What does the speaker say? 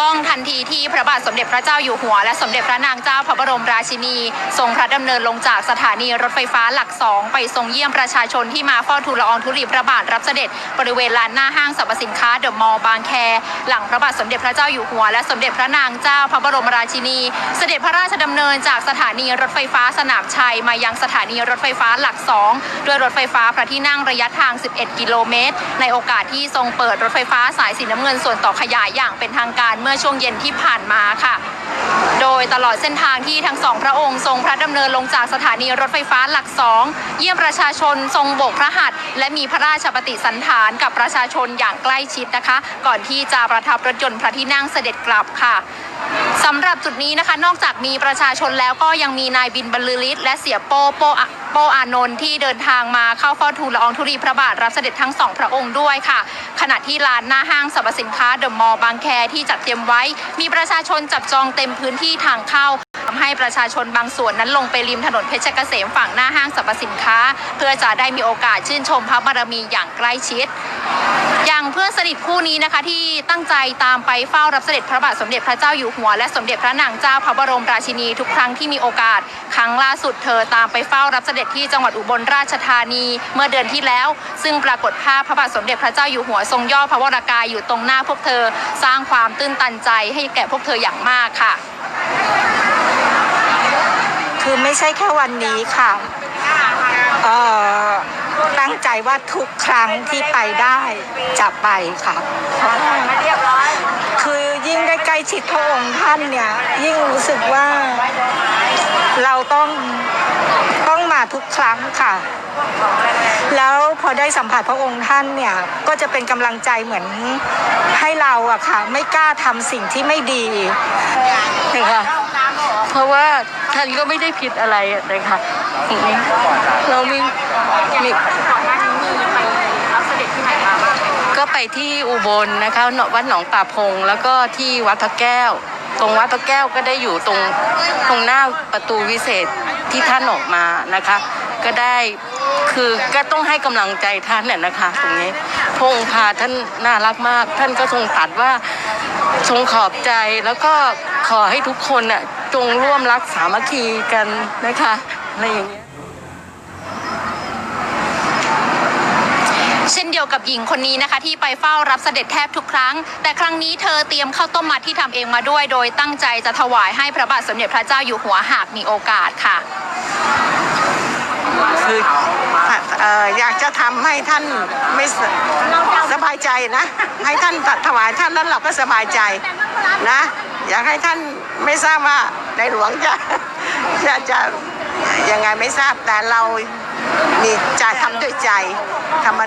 กล้องทันทีที่พระบาทสมเด็จพระเจ้าอยู่หัว และสมเด็จพระนางเจ้าพระบรมราชินี ทรงพระดำเนินลงจากสถานีรถไฟฟ้าหลักสองไปทรงเยี่ยมประชาชนที่มาเฝ้าทูลละอองธุลีพระบาทรับเสด็จบริเวณลานหน้าห้างสรรพสินค้าเดอะมอลล์บางแค หลังพระบาทสมเด็จพระเจ้าอยู่หัว และสมเด็จพระนางเจ้าพระบรมราชินี เสด็จพระราชดำเนินจากสถานีรถไฟฟ้าสนามชัยมายังสถานีรถไฟฟ้าหลักสองด้วยรถไฟฟ้าพระที่นั่งระยะทาง 11 กิโลเมตร ในโอกาสที่ทรงเปิดรถไฟฟ้าสายสีน้ำเงินส่วนต่อขยายอย่างเป็นทางการมื่อช่วงเย็นที่ผ่านมาค่ะ โดยตลอดเส้นทางที่ทั้งสองพระองค์ทรงพระดำเนินลงจากสถานีรถไฟฟ้าหลักสองเยี่ยมประชาชนทรงโบกพระหัตถ์และมีพระราชปฏิสันถานกับประชาชนอย่างใกล้ชิดนะคะ ก่อนที่จะประทับรถยนต์พระที่นั่งเสด็จกลับค่ะ สำหรับจุดนี้นะคะ นอกจากมีประชาชนแล้วก็ยังมีนายบินบรรลือฤทธิ์และเสียโป้โปโปอานนท์ที่เดินทางมาเข้าเฝ้าทูลละอองธุลีพระบาทรับเสด็จทั้งสองพระองค์ด้วยค่ะ ขณะที่ลานหน้าห้างสรรพสินค้าเดอะมอลล์บางแคที่จัดเตรียมไว้ มีประชาชนจับจองเต็มพื้นที่ทางเข้าทำให้ประชาชนบางส่วนนั้นลงไปริมถนนเพชรเกษมฝั่งหน้าห้างสรรพสินค้า เพื่อจะได้มีโอกาสชื่นชมพระบารมีอย่างใกล้ชิด อย่างเพื่อนสนิทคู่นี้นะคะที่ตั้งใจตามไปเฝ้ารับเสด็จพระบาทสมเด็จพระเจ้าอยู่หัว และสมเด็จพระนางเจ้าพระบรมราชินีทุกครั้งที่มีโอกาส ครั้งล่าสุดเธอตามไปเฝ้ารับเสด็จที่จังหวัดอุบลราชธานีเมื่อเดือนที่แล้ว ซึ่งปรากฏภาพพระบาทสมเด็จพระเจ้าอยู่หัวทรงย่อพระวรากายอยู่ตรงหน้าพวกเธอสร้างความตื้นตันใจให้แก่พวกเธออย่างมากค่ะ คือไม่ใช่แค่วันนี้ค่ะเอ่อ ตั้งใจว่าทุกครั้งที่ไปได้จะไปค่ะคือยิ่งได้ใกล้ชิดพระองค์ท่านเนี่ยยิ่งรู้สึกว่าเราต้องต้องมาทุกครั้งค่ะ แล้วพอได้สัมผัสพระองค์ท่านเนี่ยก็จะเป็นกำลังใจเหมือนให้เราอะค่ะ ไม่กล้าทำสิ่งที่ไม่ดีนะคะเพราะว่า ท่านก็ไม่ได้ผิดอะไรนะคะเรามีมีก็ไปที่อุบลนะคะวัดหนองป่าพง แล้วก็ที่วัดพระแก้ว ตรงวัดพระแก้วก็ได้อยู่ตรงตรงหน้าประตูวิเศษที่ท่านออกมานะคะ ก็ได้คือก็ต้องให้กำลังใจท่านเนี่ยนะคะตรงนี้พระองค์พาท่านน่ารักมาก ท่านก็ทรงตรัดว่าทรงขอบใจแล้วก็ขอให้ทุกคนน่ะ จงร่วมรักสามัคคีกันนะคะอะไรอย่างเงี้ย เช่นเดียวกับหญิงคนนี้นะคะ ที่ไปเฝ้ารับเสด็จแทบทุกครั้ง แต่ครั้งนี้เธอเตรียมข้าวต้มมัดที่ทำเองมาด้วย โดยตั้งใจจะถวายให้พระบาทสมเด็จพระเจ้าอยู่หัวหากมีโอกาสค่ะ คือเอ่ออยากจะทำให้ท่านไม่สบายใจนะ ให้ท่านถวายท่านแล้วเราก็สบายใจนะ อยากให้ท่านไม่ทราบว่าในหลวงจะจะจะยังไงไม่ทราบแต่เรานี่จะทำด้วยใจธรรมา